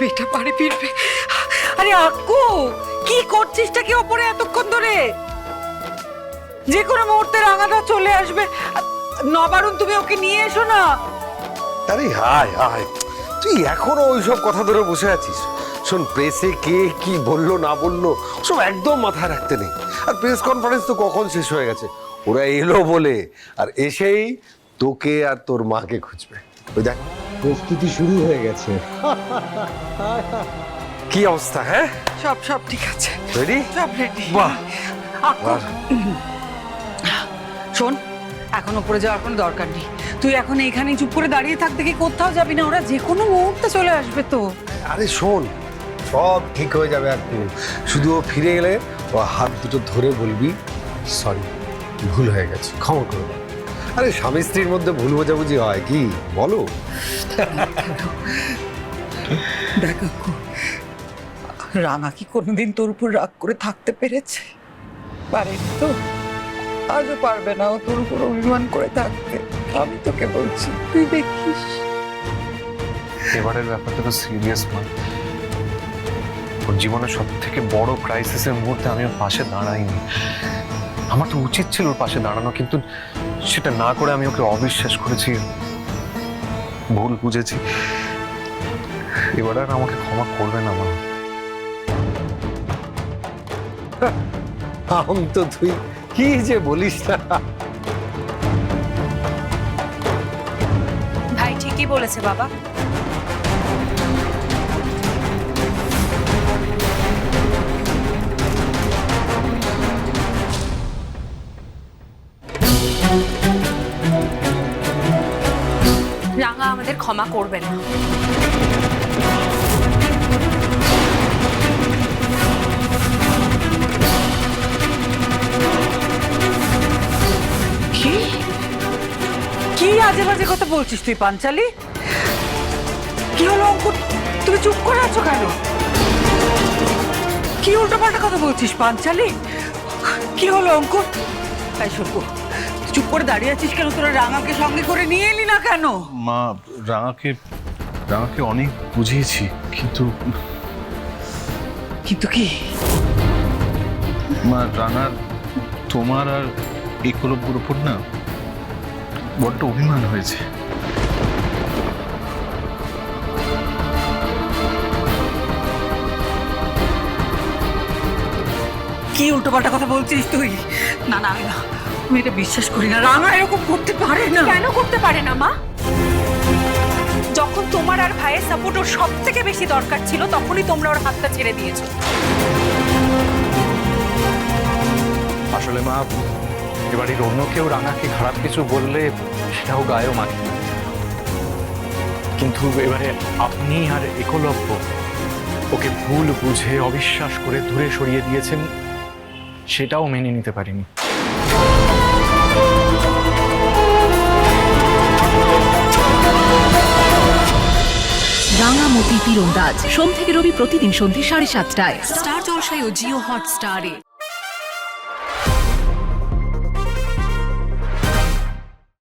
মেয়েটা বাড়ি ফিরবে। আরে আক্কু, কি কি ওপরে এতক্ষণ ধরে? যে কোনো মুহূর্তে রাঙাটা চলে আসবে। নবারুণ, তুমি ওকে নিয়ে এসো না। আরে, হায় হায়। তুই এখনও ওইসব কথা ধরে বসে আছিস? শোন প্রেসে কে কি বলল, না বলল, সব একদম মাথায় রাখতে নেই। আর প্রেস কনফারেন্স তো কখন শেষ হয়ে গেছে? ওরা এলো বলে, আর এসেই তোকে আর তোর মাকে খুঁজবে। ওই দেখ। প্রস্তুতি শুরু হয়ে গেছে। কি অবস্থা হ্যাঁ? সব সব ঠিক আছে। রেডি সব রেডি বাহ। শোন এখন উপরে যাওয়ার কোনো দরকার নেই। তুই এখন এইখানেই চুপ করে দাঁড়িয়ে থাক দেখি কোথাও যাবি না? ওরা যে কোনো মুহূর্তে চলে আসবে তো। আরে শোন সব ঠিক হয়ে যাবে একটু শুধু ও ফিরে এলে ও হাত দুটো ধরে বলবি সরি ভুল হয়ে গেছে ক্ষমা করে দাও। আরে স্বামী স্ত্রীর মধ্যে ভুল বোঝাবুঝি হয় কি? বলো। দেখ রাঙা কি কোনোদিন তোর উপর রাগ করে থাকতে পেরেছে? পারেনি তো? আজও পারবে না ও তোর উপর অভিমান করে থাকতে। আমি তোকে বলছি তুই দেখিস। এবারের ব্যাপারটা তো সিরিয়াস নয় ওর জীবনের সব থেকে বড় ক্রাইসিসের মুহূর্তে আমি ওর পাশে দাঁড়াইনি। আমার তো উচিত ছিল ওর পাশে দাঁড়ানো কিন্তু সেটা না করে আমি ওকে অবিশ্বাস করেছি ভুল বুঝেছি। এবার আর আমাকে ক্ষমা করবে না মা। আম তো তুই কি যে বলিস না। ভাই ঠিকই বলেছে বাবা। রাঙা আমাদের ক্ষমা করবে না। কি? আজে বাজে কথা বলছিস তুই, পাঞ্চালি? কি হলো, অঙ্কুর? তুমি চুপ করে আছো কেন? কি উল্টোপাল্টা কথা বলছিস, পাঞ্চালি? কি হলো, অঙ্কুর? তাই শুনব। চুপ করে দাঁড়িয়ে আছিস কেন? তোরা রাঙাকে সঙ্গে করে নিয়ে এলি না কেন? মা রাঙাকে রাঙাকে অনেক বুঝিয়েছি কিন্তু কিন্তু কি? মা রাঙার তোমার আর একলব্যর উপর না বড্ড অভিমান হয়েছে। কি উল্টোপাল্টা কথা বলছিস তুই? না না আমি না। আমি এটা বিশ্বাস করি না রাঙা এরকম করতে পারে না। কেন করতে পারে না মা? যখন তোমার আর ভাইয়ের সাপোর্ট ওর সব থেকে বেশি দরকার ছিল তখনই তোমরা ওর হাতটা ছেড়ে দিয়েছ। আসলে মা এবারের অন্য কেউ রাঙাকে খারাপ কিছু বললে সেটাও গায়েও মানে কিন্তু এবারে আপনি আর একলব্য ওকে ভুল বুঝে অবিশ্বাস করে দূরে সরিয়ে দিয়েছেন সেটাও মেনে নিতে পারিনি। তীরন্দাজ। সোম থেকে রবি প্রতিদিন সন্ধ্যে সাড়ে সাতটায়। স্টার জলসায় ও জিও হট হটস্টারে।